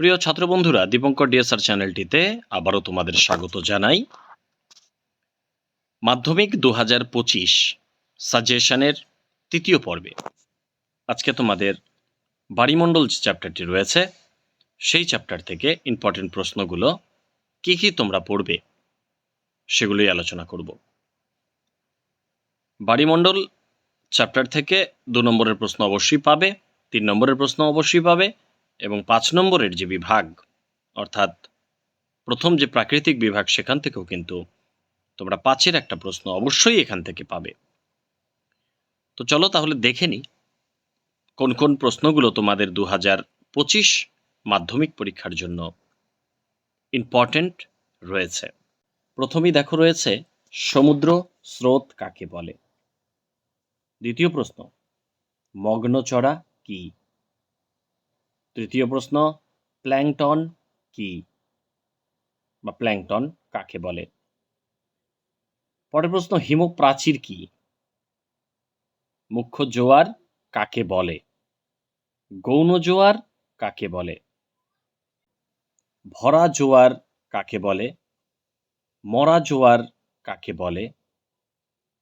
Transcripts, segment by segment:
প্রিয় ছাত্র বন্ধুরা দীপঙ্কর ডিএসআর চ্যানেলটিতে আবারও তোমাদের স্বাগত জানাই। মাধ্যমিক দু হাজার পঁচিশ সাজেশনের তৃতীয় পর্বে। আজকে তোমাদের বাড়িমণ্ডল যে চ্যাপ্টারটি রয়েছে, সেই চ্যাপ্টার থেকে ইম্পর্টেন্ট প্রশ্নগুলো কি কি তোমরা পড়বে, সেগুলোই আলোচনা করব। বাড়িমণ্ডল চ্যাপ্টার থেকে দু নম্বরের প্রশ্ন অবশ্যই পাবে, তিন নম্বরের প্রশ্ন অবশ্যই পাবে এবং পাঁচ নম্বরের যে বিভাগ, অর্থাৎ প্রথম যে প্রাকৃতিক বিভাগ সেখান থেকেও কিন্তু তোমরা পাঁচের একটা প্রশ্ন অবশ্যই এখান থেকে পাবে। তো চলো তাহলে দেখে নিই কোন কোন প্রশ্নগুলো তোমাদের দু হাজার পঁচিশ মাধ্যমিক পরীক্ষার জন্য ইম্পর্টেন্ট রয়েছে। প্রথমেই দেখো রয়েছে, সমুদ্র স্রোত কাকে বলে? দ্বিতীয় প্রশ্ন মগ্নচড়া কি? তৃতীয় প্রশ্ন, প্ল্যাংটন কি? বা প্ল্যাংটন কাকে বলে? পরের প্রশ্ন হিমপ্রাচীর কি? মুখ্য জোয়ার কাকে বলে? গৌণ জোয়ার কাকে বলে? ভরা জোয়ার কাকে বলে? মরা জোয়ার কাকে বলে?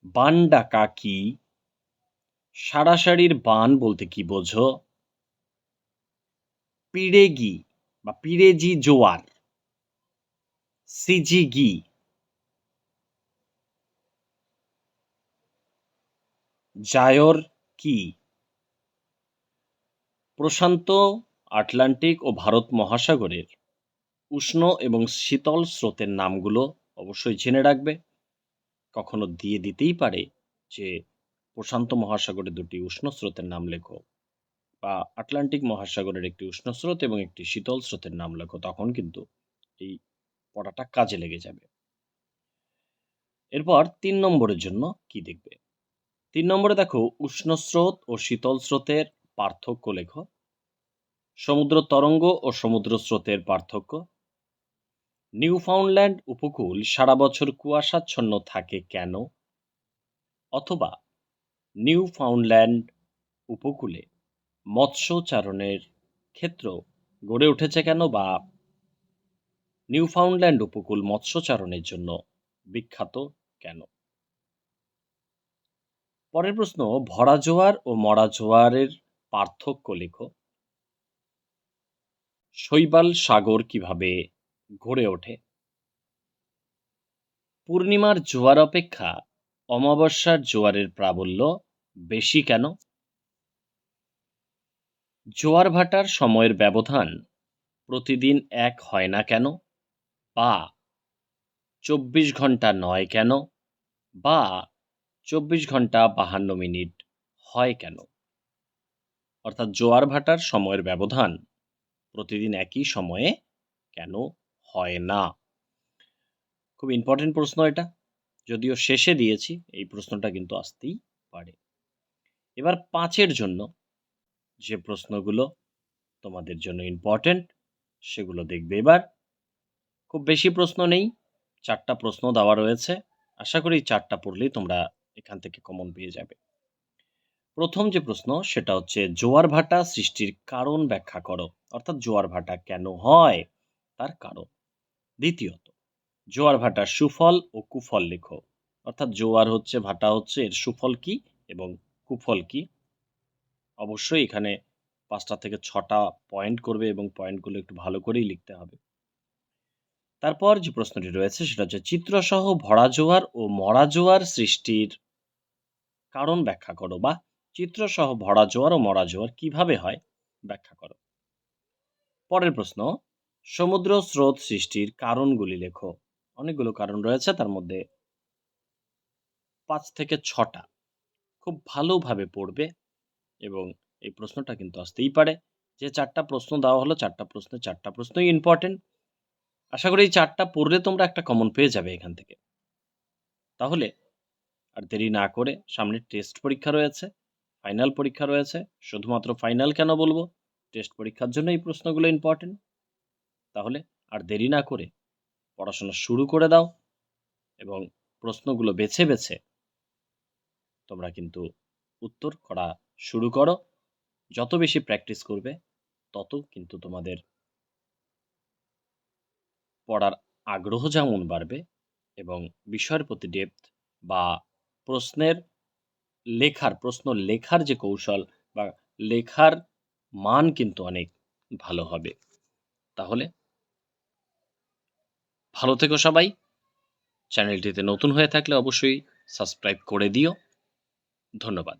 বান ডাকা কি? সারাসারির বান বলতে কি বোঝো? পিড়েগি বা পিড়েজি জোয়ার, সিজিগি। জায়র কি? প্রশান্ত আটলান্টিক ও ভারত মহাসাগরের উষ্ণ এবং শীতল স্রোতের নামগুলো অবশ্যই জেনে রাখবে। কখনো দিয়ে দিতেই পারে যে প্রশান্ত মহাসাগরে দুটি উষ্ণ স্রোতের নাম লেখো। বা আটলান্টিক মহাসাগরের একটি উষ্ণ স্রোত এবং একটি শীতল স্রোতের নাম লেখো, তখন কিন্তু এই পড়াটা কাজে লেগে যাবে। এরপর তিন নম্বরের জন্য কি দেখবে? তিন নম্বরে দেখো, উষ্ণ স্রোত ও শীতল স্রোতের পার্থক্য লেখো। সমুদ্র তরঙ্গ ও সমুদ্র স্রোতের পার্থক্য। নিউফাউন্ডল্যান্ড উপকূল সারা বছর কুয়াশাচ্ছন্ন থাকে কেন? অথবা নিউফাউন্ডল্যান্ড উপকূলে মৎস্যচারণের ক্ষেত্র গড়ে উঠেছে কেন বা নিউফাউন্ডল্যান্ড উপকূল মৎস্যচারণের জন্য বিখ্যাত কেন? পরের প্রশ্ন, ভরা জোয়ার ও মরা জোয়ারের পার্থক্য লেখো। শৈবাল সাগর কীভাবে গড়ে ওঠে? পূর্ণিমার জোয়ার অপেক্ষা অমাবস্যার জোয়ারের প্রাবল্য বেশি কেন? জোয়ার ভাটার সময়ের ব্যবধান প্রতিদিন এক হয় না কেন? বা চব্বিশ ঘণ্টা নয় কেন? বা চব্বিশ ঘণ্টা বাহান্ন মিনিট হয় কেন? অর্থাৎ জোয়ার ভাটার সময়ের ব্যবধান প্রতিদিন একই সময়ে কেন হয় না? খুব ইম্পর্টেন্ট প্রশ্ন এটা। যদিও শেষে দিয়েছি, এই প্রশ্নটা কিন্তু আসতেই পারে। এবার পাঁচের জন্য যে প্রশ্নগুলো তোমাদের জন্য ইম্পর্টেন্ট সেগুলো দেখবে এবার। খুব বেশি প্রশ্ন নেই, চারটা প্রশ্ন দেওয়া রয়েছে। আশা করি চারটা পড়লেই তোমরা এখান থেকে কমন পেয়ে যাবে। প্রথম যে প্রশ্ন, সেটা হচ্ছে, জোয়ার ভাটা সৃষ্টির কারণ ব্যাখ্যা করো। অর্থাৎ জোয়ার ভাটা কেন হয়? তার কারণ। দ্বিতীয়ত, জোয়ার ভাটার সুফল ও কুফল লেখো। অর্থাৎ জোয়ার হচ্ছে, ভাটা হচ্ছে, এর সুফল কি এবং কুফল কি? অবশ্যই এখানে পাঁচটা থেকে ছটা পয়েন্ট করবে এবং পয়েন্টগুলো একটু ভালো করেই লিখতে হবে। তারপর যে প্রশ্নটি রয়েছে সেটা হচ্ছে, চিত্রসহ ভরা জোয়ার ও মরা জোয়ার সৃষ্টির কারণ ব্যাখ্যা করো বা চিত্রসহ ভরা জোয়ার ও মরা জোয়ার কীভাবে হয় ব্যাখ্যা করো। পরের প্রশ্ন, সমুদ্র স্রোত সৃষ্টির কারণগুলি লেখো। অনেকগুলো কারণ রয়েছে, তার মধ্যে পাঁচ থেকে ছটা খুব ভালোভাবে পড়বে। এবং এই প্রশ্নটা কিন্তু আসতেই পারে যে চারটা প্রশ্ন দেওয়া হলো, চারটা প্রশ্নে চারটা প্রশ্নই ইম্পর্টেন্ট আশা করি এই চারটা পড়লে তোমরা একটা কমন পেয়ে যাবে এখান থেকে। তাহলে আর দেরি না করে সামনে টেস্ট পরীক্ষা রয়েছে ফাইনাল পরীক্ষা রয়েছে। শুধুমাত্র ফাইনাল কেন বলব? টেস্ট পরীক্ষার জন্য এই প্রশ্নগুলো ইম্পর্টেন্ট তাহলে আর দেরি না করে পড়াশোনা শুরু করে দাও এবং প্রশ্নগুলো বেছে বেছে তোমরা কিন্তু উত্তর করা শুরু করো। যত বেশি প্র্যাকটিস করবে, তত কিন্তু তোমাদের পড়ার আগ্রহ যেমন বাড়বে এবং বিষয়ের প্রতি ডেপথ বা প্রশ্নের লেখার, প্রশ্ন লেখার যে কৌশল বা লেখার মান কিন্তু অনেক ভালো হবে। তাহলে ভালো থেকো সবাই। চ্যানেলটিতে নতুন হয়ে থাকলে অবশ্যই সাবস্ক্রাইব করে দিও। ধন্যবাদ।